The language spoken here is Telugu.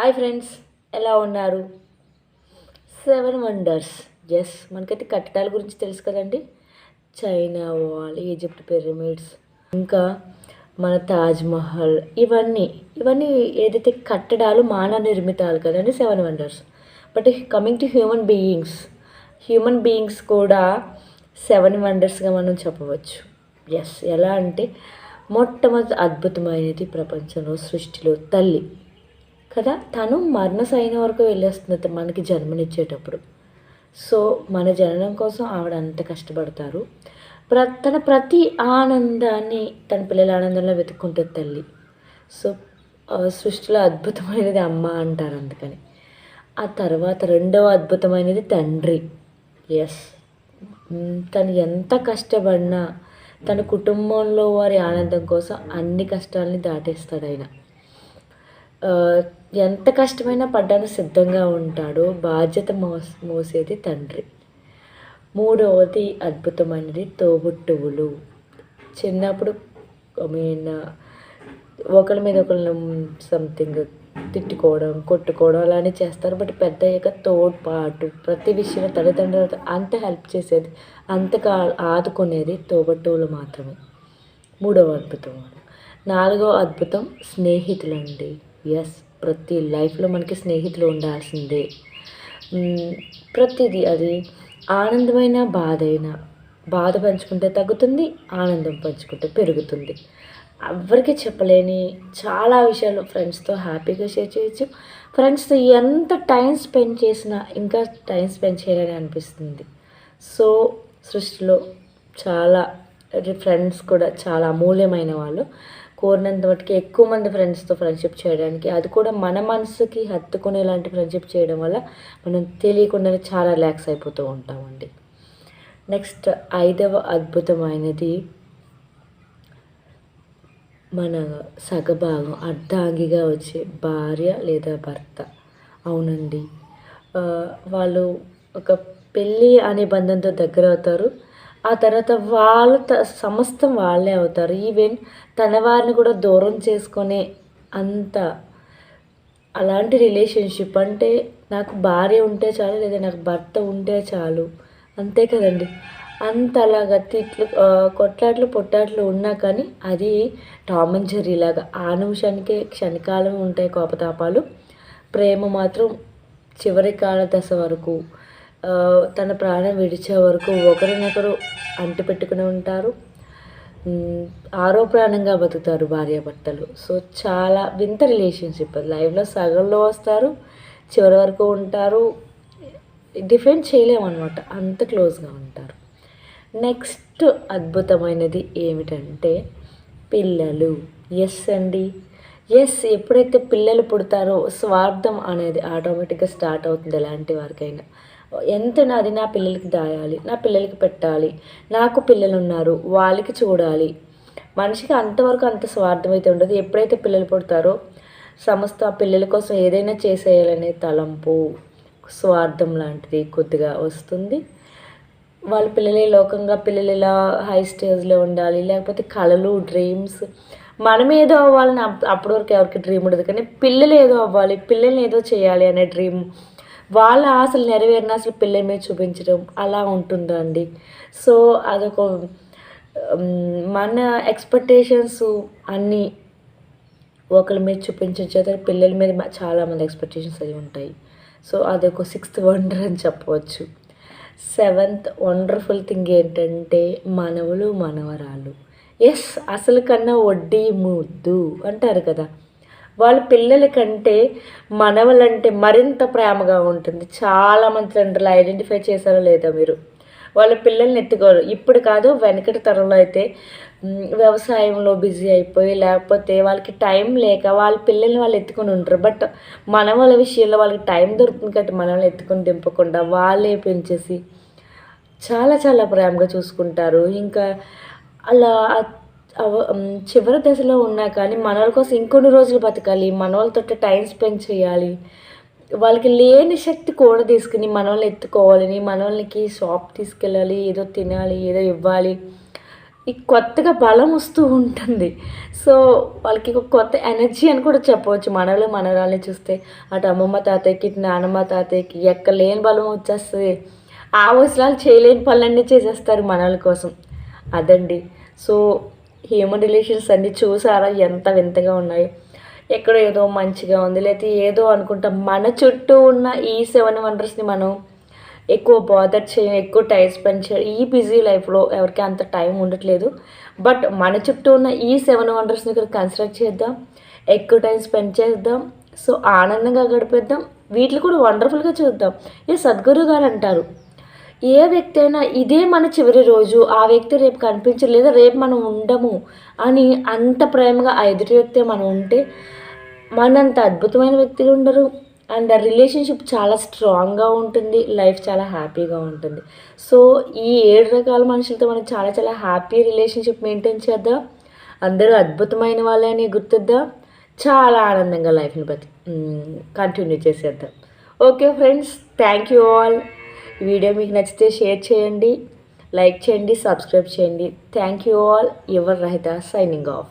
హాయ్ ఫ్రెండ్స్ ఎలా ఉన్నారు? సెవెన్ వండర్స్ ఎస్ మనకైతే కట్టడాల గురించి తెలుసు కదండి. చైనా వాల్ ఈజిప్ట్ పిరమిడ్స్ ఇంకా మన తాజ్మహల్ ఇవన్నీ ఇవన్నీ ఏదైతే కట్టడాలు మానవ నిర్మితాలు కదండి seven wonders but coming to human beings human beings కూడా సెవెన్ వండర్స్గా మనం చెప్పవచ్చు. ఎస్ ఎలా అంటే మొట్టమొదటి అద్భుతమైనది ప్రపంచంలో సృష్టిలో తల్లి. కదా తను మరణశైన వరకు వెళ్ళేస్తుంది మనకి జన్మనిచ్చేటప్పుడు. సో మన జననం కోసం ఆవిడ అంత కష్టపడతారు. ప్ర తన ప్రతి ఆనందాన్ని తన పిల్లల ఆనందంలో వెతుక్కుంటుంది తల్లి. సో సృష్టిలో అద్భుతమైనది అమ్మ అంటారు అందుకని. ఆ తర్వాత రెండవ అద్భుతమైనది తండ్రి. ఎస్ తను ఎంత కష్టపడినా తన కుటుంబంలో వారి ఆనందం కోసం అన్ని కష్టాలని దాటేస్తాడు ఆయన. ఎంత కష్టమైనా పడ్డానికి సిద్ధంగా ఉంటాడో. బాధ్యత మోస్ మోసేది తండ్రి. మూడవది అద్భుతమైనది తోబుట్టువులు. చిన్నప్పుడు ఐ మీన్ ఒకరి మీద ఒకరు సంథింగ్ తిట్టుకోవడం కొట్టుకోవడం అలానే చేస్తారు. బట్ పెద్ద అయ్యాక తోడ్పాటు ప్రతి విషయంలో తల్లిదండ్రులతో అంత హెల్ప్ చేసేది అంతగా ఆదుకునేది తోబట్టువులు మాత్రమే. మూడవ అద్భుతం నాలుగవ అద్భుతం స్నేహితులండి. ఎస్ ప్రతి లైఫ్లో మనకి స్నేహితులు ఉండాల్సిందే. ప్రతిదీ అది ఆనందమైన బాధ అయినా బాధ పంచుకుంటే తగ్గుతుంది ఆనందం పంచుకుంటే పెరుగుతుంది. ఎవరికి చెప్పలేని చాలా విషయాలు ఫ్రెండ్స్తో హ్యాపీగా షేర్ చేయొచ్చు. ఫ్రెండ్స్తో ఎంత టైం స్పెండ్ చేసినా ఇంకా టైం స్పెండ్ చేయాలని అనిపిస్తుంది. సో సృష్టిలో చాలా ఫ్రెండ్స్ కూడా చాలా అమూల్యమైన వాళ్ళు. కోరినంత మటుకు ఎక్కువ మంది ఫ్రెండ్స్తో ఫ్రెండ్షిప్ చేయడానికి. అది కూడా మన మనసుకి హత్తుకునేలాంటి ఫ్రెండ్షిప్ చేయడం వల్ల మనం తెలియకుండానే చాలా రిలాక్స్ అయిపోతూ ఉంటామండి. నెక్స్ట్ ఐదవ అద్భుతమైనది మన సగభాగం అర్ధాంగిగా వచ్చే భార్య లేదా భర్త. అవునండి. వాళ్ళు ఒక పెళ్ళి అనే బంధంతో దగ్గర అవుతారు ఆ తర్వాత వాళ్ళ త- సమస్తం వాళ్ళే అవుతారు. ఈవెన్ తన వారిని కూడా దూరం చేసుకునే అంత అలాంటి రిలేషన్షిప్ అంటే నాకు భార్య ఉంటే చాలు లేదా నాకు భర్త ఉంటే చాలు. అంతే కదండి. అంత అలాగా తిట్లు కొట్లాట్లు పొట్టాట్లు ఉన్నా కానీ అది టామ్ అండ్ జెర్రీ లాగా. ఆ నిమిషానికే క్షణికాలం ఉంటాయి కోపతాపాలు. ప్రేమ మాత్రం చివరి కాల దశ వరకు తన ప్రాణం విడిచే వరకు ఒకరినొకరు అంటిపెట్టుకుని ఉంటారు. ఆరో ప్రాణంగా బతుకుతారు భార్యాభర్తలు. సో చాలా వింత రిలేషన్షిప్ లైఫ్లో సగంలో వస్తారు చివరి వరకు ఉంటారు. డిఫెండ్ చేయలేమన్నమాట. అంత క్లోజ్గా ఉంటారు. నెక్స్ట్ అద్భుతమైనది ఏమిటంటే పిల్లలు. ఎస్ అండి. ఎస్ ఎప్పుడైతే పిల్లలు పుడతారో స్వార్థం అనేది ఆటోమేటిక్గా స్టార్ట్ అవుతుంది. ఎలాంటి వారికైనా. ఎంత నాది నా పిల్లలకి దాయాలి నా పిల్లలకి పెట్టాలి నాకు పిల్లలు ఉన్నారు వాళ్ళకి చూడాలి. మనిషికి అంతవరకు అంత స్వార్థం అయితే ఉండదు. ఎప్పుడైతే పిల్లలు పుడతారో సమస్త పిల్లల కోసం ఏదైనా చేసేయాలనే తలంపు స్వార్థం లాంటిది కొద్దిగా వస్తుంది. వాళ్ళ పిల్లలే లోకంగా పిల్లలు ఇలా హై స్టేజ్లో ఉండాలి లేకపోతే కళలు డ్రీమ్స్ మనం ఏదో అవ్వాలని అప్పటివరకు అప్పటి వరకు ఎవరికి డ్రీమ్ ఉండదు. కానీ పిల్లలు ఏదో అవ్వాలి పిల్లల్ని ఏదో చేయాలి అనే డ్రీమ్ వాళ్ళ ఆశలు నెరవేరిన అసలు పిల్లల మీద చూపించడం అలా ఉంటుందండి. సో అదొక మన ఎక్స్పెక్టేషన్స్ అన్నీ ఒకరి మీద చూపించిన చేత పిల్లల మీద చాలామంది ఎక్స్పెక్టేషన్స్ అవి ఉంటాయి. సో అదొక సిక్స్త్ వండర్ అని చెప్పవచ్చు. సెవెంత్ వండర్ఫుల్ థింగ్ ఏంటంటే మనవులు మనవరాలు ఎస్ అసలు కన్నా వడ్డీ ముద్దు అంటారు కదా. వాళ్ళ పిల్లల కంటే మనవలంటే మరింత ప్రేమగా ఉంటుంది. చాలామంది తండ్రులు ఐడెంటిఫై చేశారో లేదా మీరు. వాళ్ళ పిల్లల్ని ఎత్తుకోరు. ఇప్పుడు కాదు వెనకటి తరంలో అయితే వ్యవసాయంలో బిజీ అయిపోయి లేకపోతే వాళ్ళకి టైం లేక వాళ్ళ పిల్లల్ని వాళ్ళు ఎత్తుకొని ఉంటారు బట్ మన వాళ్ళ విషయంలో వాళ్ళకి టైం దొరుకుతుంది కాబట్టి మనల్ని ఎత్తుకొని దింపకుండా వాళ్ళే పెంచేసి చాలా చాలా ప్రేమగా చూసుకుంటారు. ఇంకా అలా చివరి దశలో ఉన్నా కానీ మనవాళ్ళ కోసం ఇంకొన్ని రోజులు బతకాలి మనవాళ్ళతో టైం స్పెండ్ చేయాలి. వాళ్ళకి లేని శక్తి కూడా తీసుకుని మనల్ని ఎత్తుకోవాలని మనల్నికి షాప్ తీసుకెళ్ళాలి ఏదో తినాలి ఏదో ఇవ్వాలి. ఈ కొత్తగా బలం వస్తూ ఉంటుంది. సో వాళ్ళకి ఒక కొత్త ఎనర్జీ అని కూడా చెప్పవచ్చు. మనలో మనరాల్ని చూస్తే అటు అమ్మమ్మ తాతయ్యకి ఇటు నానమ్మ తాతయ్యకి ఎక్కడ లేని బలం వచ్చేస్తుంది. ఆ అవసరాలు చేయలేని పనులన్నీ చేసేస్తారు మనల కోసం. అదండి. సో హ్యూమన్ రిలేషన్స్ అన్నీ చూసారా? ఎంత వింతగా ఉన్నాయి. ఎక్కడ ఏదో మంచిగా ఉంది. లేకపోతే ఏదో అనుకుంటాం. మన చుట్టూ ఉన్న ఈ సెవెన్ వండర్స్ని మనం ఎక్కువ బాదర్ చేయం ఎక్కువ టైం స్పెండ్ చేయం. ఈ బిజీ లైఫ్లో ఎవరికి అంత టైం ఉండట్లేదు. బట్ మన చుట్టూ ఉన్న ఈ సెవెన్ వండర్స్ని ఇక్కడ కన్సిడర్ చేద్దాం. ఎక్కువ టైం స్పెండ్ చేద్దాం. సో ఆనందంగా గడిపేద్దాం. వీటిని కూడా వండర్ఫుల్గా చూద్దాం. ఏ సద్గురు గారు అంటారు. ఏ వ్యక్తి అయినా ఇదే మన చివరి రోజు ఆ వ్యక్తి రేపు కనిపించలేదు రేపు మనం ఉండము అని అంత ప్రేమగా ఆ ఎదుటి వ్యక్తి మనం ఉంటే మనంత అద్భుతమైన వ్యక్తులు ఉండరు. అండ్ ఆ రిలేషన్షిప్ చాలా స్ట్రాంగ్గా ఉంటుంది లైఫ్ చాలా హ్యాపీగా ఉంటుంది. సో ఈ ఏడు రకాల మనుషులతో మనం చాలా చాలా హ్యాపీ రిలేషన్షిప్ మెయింటైన్ చేద్దాం. అందరూ అద్భుతమైన వాళ్ళని గుర్తిద్దాం. చాలా ఆనందంగా లైఫ్ని బతి కంటిన్యూ చేసేద్దాం. Okay friends thank you all. ఈ వీడియో మీకు నచ్చితే షేర్ చేయండి లైక్ చేయండి సబ్స్క్రైబ్ చేయండి. Thank you all your Rahita signing off